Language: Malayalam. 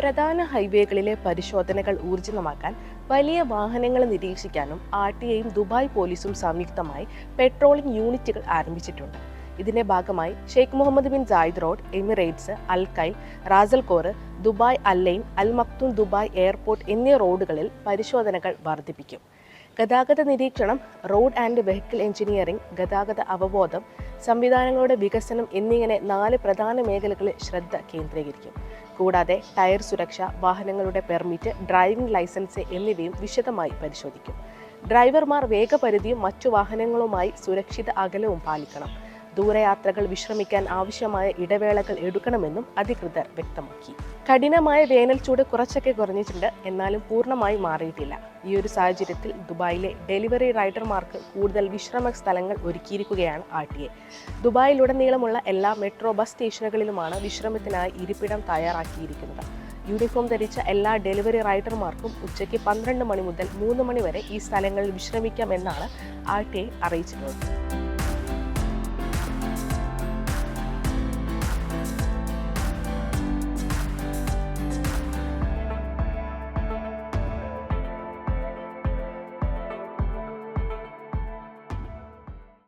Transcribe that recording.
പ്രധാന ഹൈവേകളിലെ പരിശോധനകൾ ഊർജിതമാക്കാൻ വലിയ വാഹനങ്ങൾ നിരീക്ഷിക്കാനും ആർ ടി ഐയും ദുബായ് പോലീസും സംയുക്തമായി പെട്രോളിംഗ് യൂണിറ്റുകൾ ആരംഭിച്ചിട്ടുണ്ട്. ഇതിന്റെ ഭാഗമായി Sheikh Mohammed bin Zayed Road Emirates Al Khail Ras Al Khor Dubai Al Ain Al Maktoum Dubai Airport എന്നീ റോഡുകളിൽ പരിശോധനകൾ വർദ്ധിപ്പിക്കും. ഗതാഗത നിരീക്ഷണം റോഡ് ആൻഡ് വെഹിക്കിൾ എഞ്ചിനീയറിംഗ് ഗതാഗത അവബോധം സംവിധാനങ്ങളുടെ വികസനം എന്നിങ്ങനെ നാല് പ്രധാന മേഖലകളിൽ ശ്രദ്ധ കേന്ദ്രീകരിക്കും. കൂടാതെ ടയർ സുരക്ഷ വാഹനങ്ങളുടെ പെർമിറ്റ് ഡ്രൈവിംഗ് ലൈസൻസ് എന്നിവയും വിശദമായി പരിശോധിക്കും. ഡ്രൈവർമാർ വേഗപരിധിയും മറ്റു വാഹനങ്ങളുമായി സുരക്ഷിത അകലവും പാലിക്കണം. ദൂരയാത്രകൾ വിശ്രമിക്കാൻ ആവശ്യമായ ഇടവേളകൾ എടുക്കണമെന്നും അധികൃതർ വ്യക്തമാക്കി. കഠിനമായ വേനൽ ചൂട് കുറച്ചൊക്കെ കുറഞ്ഞിട്ടുണ്ട് എന്നാലും പൂർണമായി മാറിയിട്ടില്ല. ഈ ഒരു സാഹചര്യത്തിൽ ദുബായിലെ ഡെലിവറി റൈഡർമാർക്ക് കൂടുതൽ വിശ്രമ സ്ഥലങ്ങൾ ഒരുക്കിയിരിക്കുകയാണ് ആർ ടി എ. ദുബായിലുടനീളമുള്ള എല്ലാ മെട്രോ ബസ് സ്റ്റേഷനുകളിലുമാണ് വിശ്രമത്തിനായി ഇരിപ്പിടം തയ്യാറാക്കിയിരിക്കുന്നത്. യൂണിഫോം ധരിച്ച എല്ലാ ഡെലിവറി റൈഡർമാർക്കും ഉച്ചയ്ക്ക് പന്ത്രണ്ട് മണി മുതൽ മൂന്ന് മണി വരെ ഈ സ്ഥലങ്ങളിൽ വിശ്രമിക്കാമെന്നാണ് ആർ ടി ഐ അറിയിച്ചിട്ടുള്ളത്.